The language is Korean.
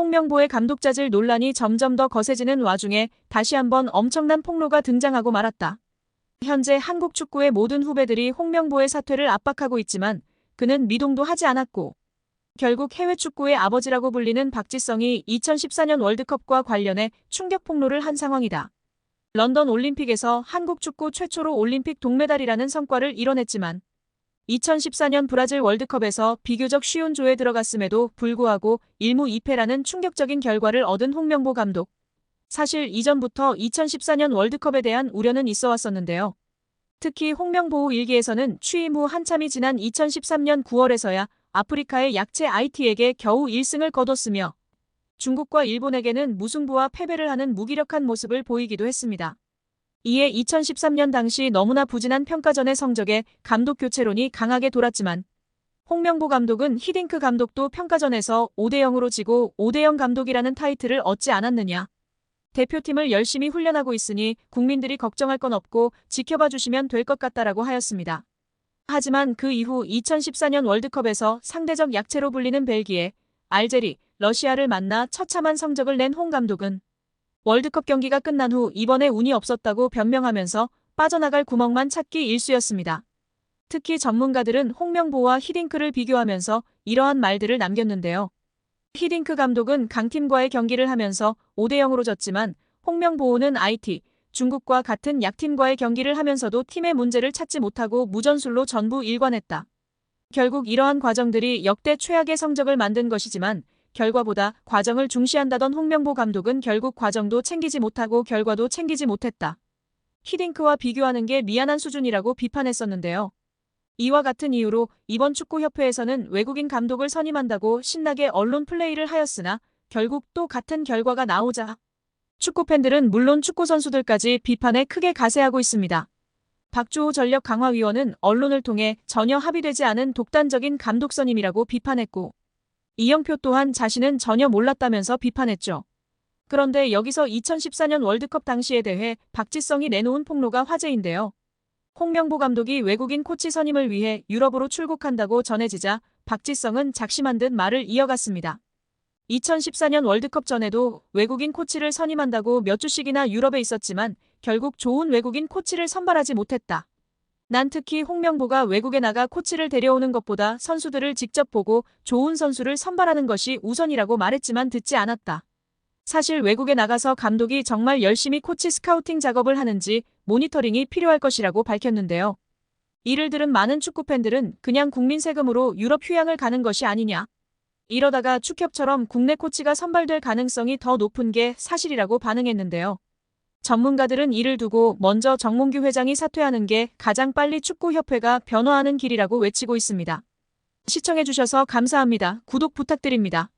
홍명보의 감독자질 논란이 점점 더 거세지는 와중에 다시 한번 엄청난 폭로가 등장하고 말았다. 현재 한국 축구의 모든 후배들이 홍명보의 사퇴를 압박하고 있지만 그는 미동도 하지 않았고 결국 해외 축구의 아버지라고 불리는 박지성이 2014년 월드컵과 관련해 충격 폭로를 한 상황이다. 런던 올림픽에서 한국 축구 최초로 올림픽 동메달이라는 성과를 이뤄냈지만 2014년 브라질 월드컵에서 비교적 쉬운 조에 들어갔음에도 불구하고 1무 2패라는 충격적인 결과를 얻은 홍명보 감독. 사실 이전부터 2014년 월드컵에 대한 우려는 있어 왔었는데요. 특히 홍명보 일기에서는 취임 후 한참이 지난 2013년 9월에서야 아프리카의 약체 IT에게 겨우 1승을 거뒀으며 중국과 일본에게는 무승부와 패배를 하는 무기력한 모습을 보이기도 했습니다. 이에 2013년 당시 너무나 부진한 평가전의 성적에 감독 교체론이 강하게 돌았지만 홍명보 감독은 히딩크 감독도 평가전에서 5대0으로 지고 5대0 감독이라는 타이틀을 얻지 않았느냐. 대표팀을 열심히 훈련하고 있으니 국민들이 걱정할 건 없고 지켜봐 주시면 될 것 같다라고 하였습니다. 하지만 그 이후 2014년 월드컵에서 상대적 약체로 불리는 벨기에, 알제리, 러시아를 만나 처참한 성적을 낸 홍 감독은 월드컵 경기가 끝난 후 이번에 운이 없었다고 변명하면서 빠져나갈 구멍만 찾기 일쑤였습니다. 특히 전문가들은 홍명보와 히딩크를 비교하면서 이러한 말들을 남겼는데요. 히딩크 감독은 강팀과의 경기를 하면서 5대0으로 졌지만 홍명보는 IT, 중국과 같은 약팀과의 경기를 하면서도 팀의 문제를 찾지 못하고 무전술로 전부 일관했다. 결국 이러한 과정들이 역대 최악의 성적을 만든 것이지만 결과보다 과정을 중시한다던 홍명보 감독은 결국 과정도 챙기지 못하고 결과도 챙기지 못했다. 히딩크와 비교하는 게 미안한 수준이라고 비판했었는데요. 이와 같은 이유로 이번 축구협회에서는 외국인 감독을 선임한다고 신나게 언론 플레이를 하였으나 결국 또 같은 결과가 나오자 축구팬들은 물론 축구선수들까지 비판에 크게 가세하고 있습니다. 박주호 전력 강화위원은 언론을 통해 전혀 합의되지 않은 독단적인 감독 선임이라고 비판했고 이영표 또한 자신은 전혀 몰랐다면서 비판했죠. 그런데 여기서 2014년 월드컵 당시에 대해 박지성이 내놓은 폭로가 화제인데요. 홍명보 감독이 외국인 코치 선임을 위해 유럽으로 출국한다고 전해지자 박지성은 작심한 듯 말을 이어갔습니다. 2014년 월드컵 전에도 외국인 코치를 선임한다고 몇 주씩이나 유럽에 있었지만 결국 좋은 외국인 코치를 선발하지 못했다. 난 특히 홍명보가 외국에 나가 코치를 데려오는 것보다 선수들을 직접 보고 좋은 선수를 선발하는 것이 우선이라고 말했지만 듣지 않았다. 사실 외국에 나가서 감독이 정말 열심히 코치 스카우팅 작업을 하는지 모니터링이 필요할 것이라고 밝혔는데요. 이를 들은 많은 축구 팬들은 그냥 국민 세금으로 유럽 휴양을 가는 것이 아니냐. 이러다가 축협처럼 국내 코치가 선발될 가능성이 더 높은 게 사실이라고 반응했는데요. 전문가들은 이를 두고 먼저 정몽규 회장이 사퇴하는 게 가장 빨리 축구협회가 변화하는 길이라고 외치고 있습니다. 시청해주셔서 감사합니다. 구독 부탁드립니다.